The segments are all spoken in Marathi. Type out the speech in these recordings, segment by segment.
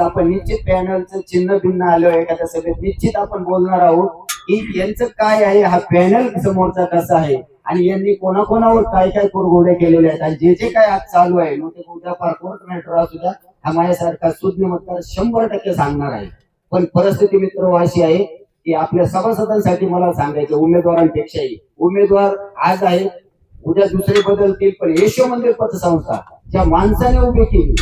आपण निश्चित पॅनलचं चिन्ह भिन्न आलो एखाद्या सभेत निश्चित आपण बोलणार आहोत की यांचं काय आहे हा पॅनल समोरचा कसा आहे? आणि यांनी कोणाकोणावर काय काय कुरघोडे केलेले आहेत? आणि जे जे काय आज चालू आहे मग ते कुठल्या फार कोर्ट मॅटर असू द्या हा माझ्यासारखा सुज्ञ मतदार शंभर टक्के सांगणार आहे. पण परिस्थिती मित्र अशी आहे की आपल्या सभासदांसाठी मला सांगायचं उमेदवारांपेक्षाही. उमेदवार आज आहे उद्या दुसरे बदलतील पण यशो मंदिर पतसंस्था ज्या माणसाने उभी केली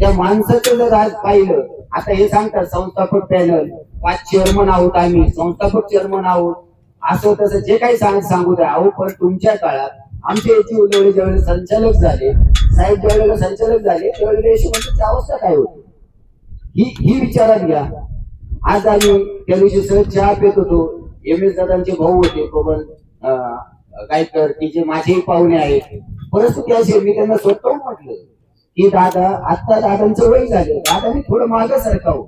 त्या माणसाचं जर आज पाहिलं आता हे सांगतात संस्थापक पॅनल पाच चेअरमन आहोत आम्ही संस्थापक चेअरमन आहोत. असं तसं जे काही सांग सांगू द्या. अहो पण तुमच्या काळात आमचे याची उलवडे ज्यावेळेला संचालक झाले साहेब ज्यावेळेला संचालक झाले त्यावेळेला यशो म्हणजे अवस्था काय होती? ही ही विचारात घ्या. आज आम्ही त्या दिवशी सहज चहा पेत होतो. एम. एस. दादांचे भाऊ होते पवन गायकर तिचे जे माझेही पाहुणे आहेत. परिस्थिती अशी मी त्यांना स्वतः म्हटलं की दादा आता दादांचं वय झालं. दादानी थोडं मागं सरकाव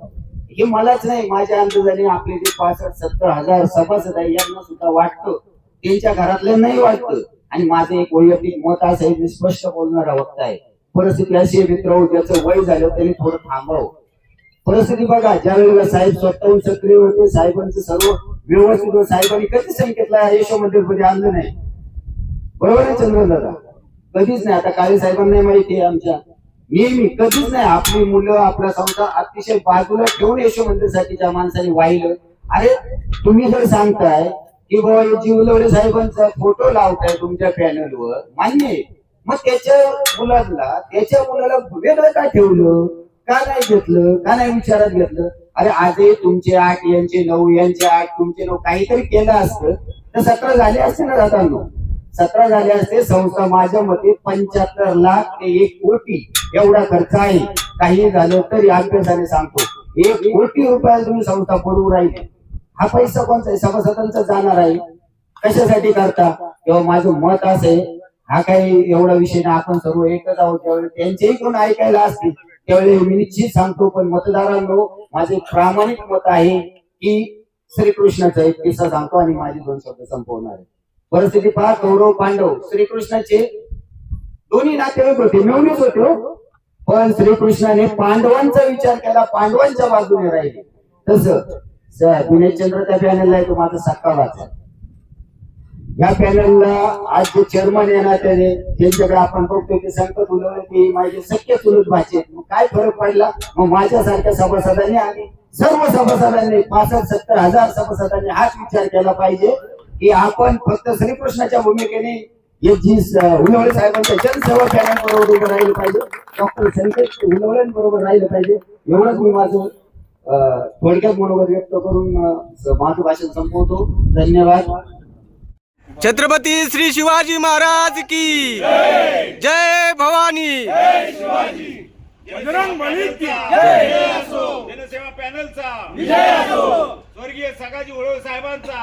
हे मलाच नाही माझ्या अंदाजाने आपले जे पासष्ट सत्तर हजार सभासद आहे यांना सुद्धा वाटतं. त्यांच्या घरातल्यांनाही वाटतं. आणि माझं एक वैयक्तिक मत असं आहे मी स्पष्ट बोलणारा वक्ता आहे. परिस्थिती अशी आहे मित्र ज्याचं वय झालं त्यांनी थोडं थांबावं. परिस्थिती बघा ज्या वेळेला साहेब स्वतःहून सक्रिय होते साहेबांचं सर्व व्यवस्थित साहेबांनी कधी संकेतला यशो मंदिरमध्ये आणलं नाही. बरोबर आहे चंद्र दादा कधीच नाही. आता काळे साहेबांना माहिती आहे आमच्या. नेहमी कधीच नाही. आपली मुलं आपला संसार अतिशय बाजूला ठेवून येशो मंदिरसाठी ज्या माणसाने वाहिलं. अरे तुम्ही जर सांगताय की बाबा जीवलवडे साहेबांचा फोटो लावताय तुमच्या पॅनलवर मान्य आहे. मग त्याच्या मुलाला त्याच्या मुलाला वेगळं काय ठेवलं? का नाही घेतलं? का नाही विचारात घेतलं? अरे आजही तुमचे आठ यांचे नऊ यांचे आठ तुमचे नऊ काहीतरी केलं असतं. तर सतरा झाले असते ना दादांनो? सतरा झाले असते. संस्था माझ्या मते पंच्याहत्तर लाख ते एक कोटी. एवढा खर्च आहे. काही झालं तरी अभ्यासाने सांगतो. एक कोटी रुपयाला तुम्ही संस्था पडू राहील. हा पैसा कोणता आहे? सभासदांचा जाणार आहे. कशासाठी करता? किंवा माझं मत असं आहे. हा काही एवढा विषय नाही. आपण सर्व एकच आहोत. त्यावेळी त्यांचेही कोण ऐकायला असतील त्यावेळी मी निश्चित सांगतो. पण मतदारांनो माझे प्रामाणिक मत आहे की श्रीकृष्णाचा एक किस्सा सांगतो आणि माझे दोन शब्द संपवणार आहे. परिस्थिती पहा कौरव पांडव. श्रीकृष्णाचे दोन्ही नातेवाईक होते मिळूनच होतो हो. पण श्रीकृष्णाने पांडवांचा विचार केला पांडवांच्या बाजूने राहिले. तसं विनयचंद्र त्या पॅनलला आहे तो माझा सक्का वाचा. या पॅनलला आज जे चेअरमन येणार त्याने त्यांच्याकडे आपण बघतो की संकट उलवलं की माझे सख्य चुलत भाचे मग काय फरक पडला? मग माझ्यासारख्या सभासदांनी आणि सर्व सभासदांनी पासष्ट सत्तर हजार सभासदांनी हाच विचार केला पाहिजे की आपण फक्त श्रीकृष्णाच्या भूमिकेने हे जी उलवळे साहेबांच्या जनसेवा पॅनल बरोबर उभं राहिलं पाहिजे. डॉक्टर उलवळ्यांबरोबर राहिलं पाहिजे. एवढंच मी माझं थोडक्यात मनोगत व्यक्त करून माझं भाषण संपवतो. धन्यवाद. छत्रपती श्री शिवाजी महाराज की जय भवानी. बजरंग जनसेवा पॅनलचा. स्वर्गीय सगाजी होळवे साहेबांचा.